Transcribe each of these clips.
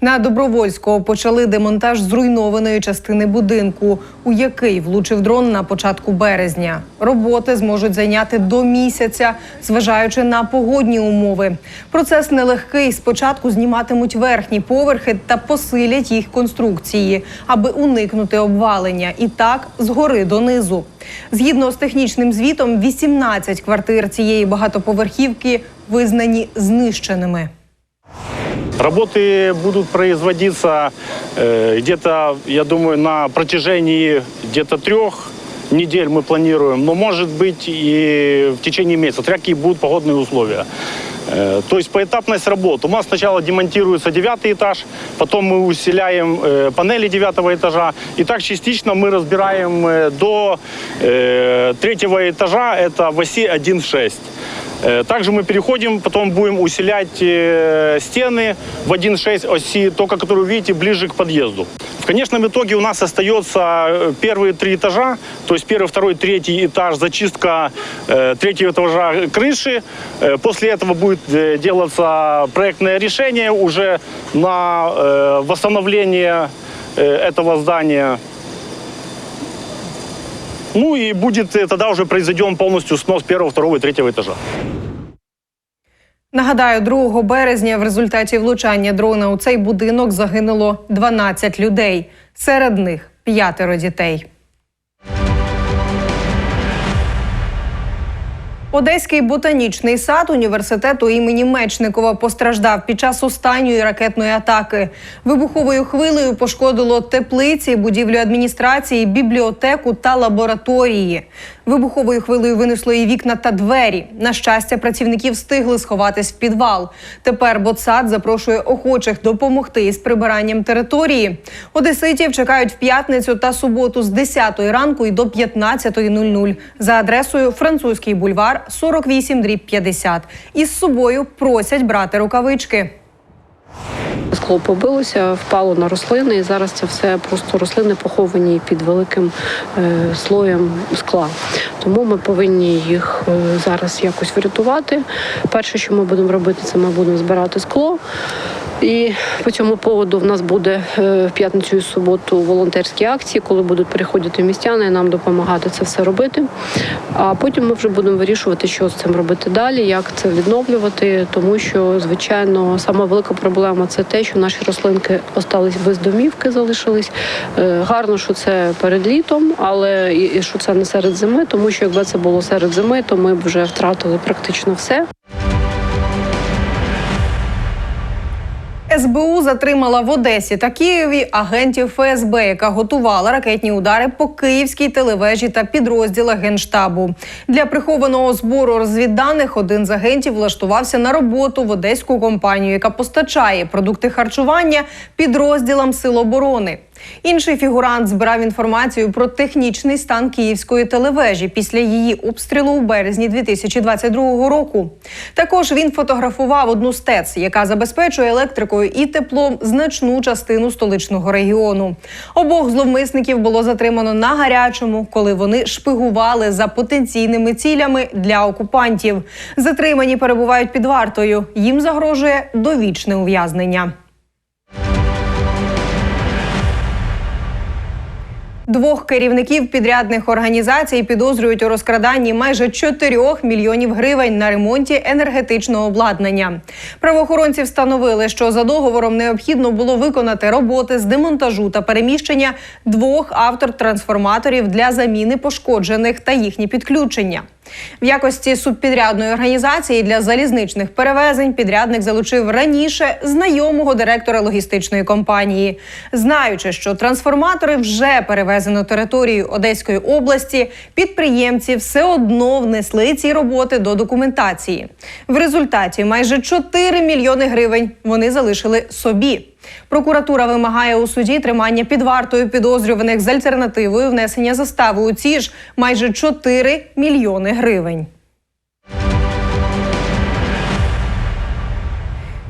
На Добровольського почали демонтаж зруйнованої частини будинку, у який влучив дрон на початку березня. Роботи зможуть зайняти до місяця, зважаючи на погодні умови. Процес нелегкий. Спочатку зніматимуть верхні поверхи та посилять їх конструкції, аби уникнути обвалення. І так згори донизу. Згідно з технічним звітом, 18 квартир цієї багатоповерхівки визнані знищеними. Работы будут производиться э, где-то, я думаю, на протяжении где-то трех недель мы планируем, но может быть и в течение месяца, смотря какие будут погодные условия. Э, то есть поэтапность работ. У нас сначала демонтируется девятый этаж, потом мы усиляем э, панели девятого этажа. И так частично мы разбираем э, до э, третьего этажа, это в оси 1.6. Э, Также мы переходим, потом будем усилять э, стены в 1.6 оси, только которую видите ближе к подъезду. В конечном итоге у нас остается э, первые три этажа, то есть первый, второй, третий этаж, зачистка третьего этажа крыши. После этого будет делаться проектное решение уже на восстановление этого здания. Ну и будет э, тогда уже произведен полностью снос первого, второго и третьего этажа. Нагадаю, 2 березня в результаті влучання дрона у цей будинок загинуло 12 людей. Серед них п'ятеро дітей. Одеський ботанічний сад університету імені Мечникова постраждав під час останньої ракетної атаки. Вибуховою хвилею пошкодило теплиці, будівлю адміністрації, бібліотеку та лабораторії. Вибуховою хвилею винесло і вікна та двері. На щастя, працівники встигли сховатись в підвал. Тепер ботсад запрошує охочих допомогти із прибиранням території. Одеситів чекають в п'ятницю та суботу з 10 ранку і до 15.00 за адресою Французький бульвар 48 дріб 50. Із собою просять брати рукавички. Скло побилося, впало на рослини, і зараз це все просто рослини поховані під великим е, слоєм скла. Тому ми повинні їх е, зараз якось врятувати. Перше, що ми будемо робити, це ми будемо збирати скло. І по цьому поводу в нас буде е, в п'ятницю і суботу волонтерські акції, коли будуть приходити містяни і нам допомагати це все робити. А потім ми вже будемо вирішувати, що з цим робити далі, як це відновлювати, тому що, звичайно, сама велика проблема це те, що наші рослинки остались без домівки, залишились. Е, Гарно, що це перед літом, але і що це не серед зими, тому що якби це було серед зими, то ми б вже втратили практично все. СБУ затримала в Одесі та Києві агентів ФСБ, яка готувала ракетні удари по київській телевежі та підрозділах генштабу. Для прихованого збору розвідданих один з агентів влаштувався на роботу в одеську компанію, яка постачає продукти харчування підрозділам сил оборони. Інший фігурант збирав інформацію про технічний стан київської телевежі після її обстрілу у березні 2022 року. Також він фотографував одну з ТЕЦ, яка забезпечує електрикою і теплом значну частину столичного регіону. Обох зловмисників було затримано на гарячому, коли вони шпигували за потенційними цілями для окупантів. Затримані перебувають під вартою. Їм загрожує довічне ув'язнення. Двох керівників підрядних організацій підозрюють у розкраданні майже 4 мільйонів гривень на ремонті енергетичного обладнання. Правоохоронці встановили, що за договором необхідно було виконати роботи з демонтажу та переміщення двох автор трансформаторів для заміни пошкоджених та їхні підключення. В якості субпідрядної організації для залізничних перевезень підрядник залучив раніше знайомого директора логістичної компанії, знаючи, що трансформатори вже перевезено територією Одеської області. Підприємці все одно внесли ці роботи до документації. В результаті майже 4 мільйони гривень вони залишили собі. Прокуратура вимагає у суді тримання під вартою підозрюваних з альтернативою внесення застави у ці ж майже 4 мільйони гривень.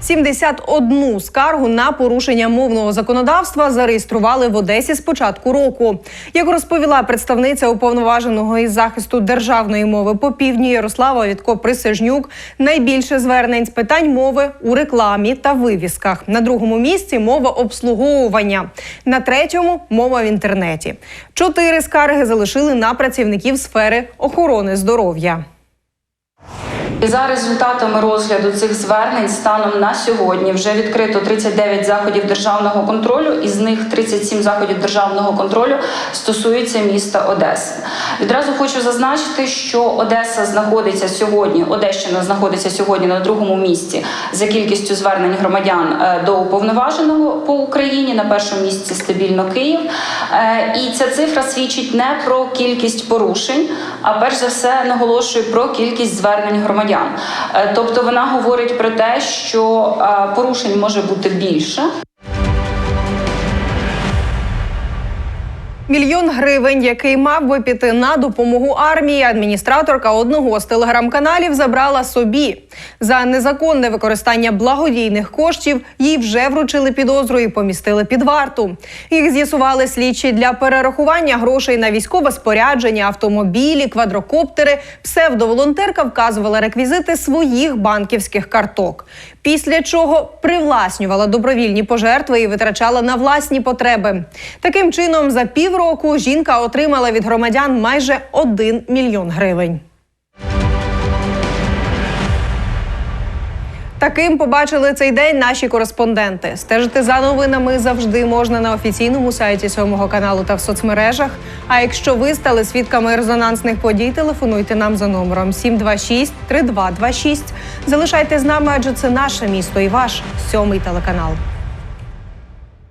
71 скаргу на порушення мовного законодавства зареєстрували в Одесі з початку року. Як розповіла представниця уповноваженого із захисту державної мови по півдні Ярослава Вітко Присяжнюк, найбільше звернень з питань мови у рекламі та вивісках. На другому місці мова обслуговування, на третьому мова в інтернеті. Чотири скарги залишили на працівників сфери охорони здоров'я. І за результатами розгляду цих звернень станом на сьогодні вже відкрито 39 заходів державного контролю, із них 37 заходів державного контролю стосуються міста Одеси. Відразу хочу зазначити, що Одеса знаходиться сьогодні, Одещина знаходиться сьогодні на другому місці за кількістю звернень громадян е, до уповноваженого по Україні. На першому місці стабільно Київ. Е, І ця цифра свідчить не про кількість порушень, а перш за все наголошую про кількість звернень громадян. Е, Тобто вона говорить про те, що е, порушень може бути більше. Мільйон гривень, який мав би піти на допомогу армії, адміністраторка одного з телеграм-каналів забрала собі. За незаконне використання благодійних коштів їй вже вручили підозру і помістили під варту. Їх з'ясували слідчі для перерахування грошей на військове спорядження, автомобілі, квадрокоптери. Псевдоволонтерка вказувала реквізити своїх банківських карток. Після чого привласнювала добровільні пожертви і витрачала на власні потреби. Таким чином, за півроку жінка отримала від громадян майже 1 мільйон гривень. Таким побачили цей день наші кореспонденти. Стежити за новинами завжди можна на офіційному сайті сьомого каналу та в соцмережах. А якщо ви стали свідками резонансних подій, телефонуйте нам за номером 726 3226. Залишайте з нами, адже це наше місто і ваш сьомий телеканал.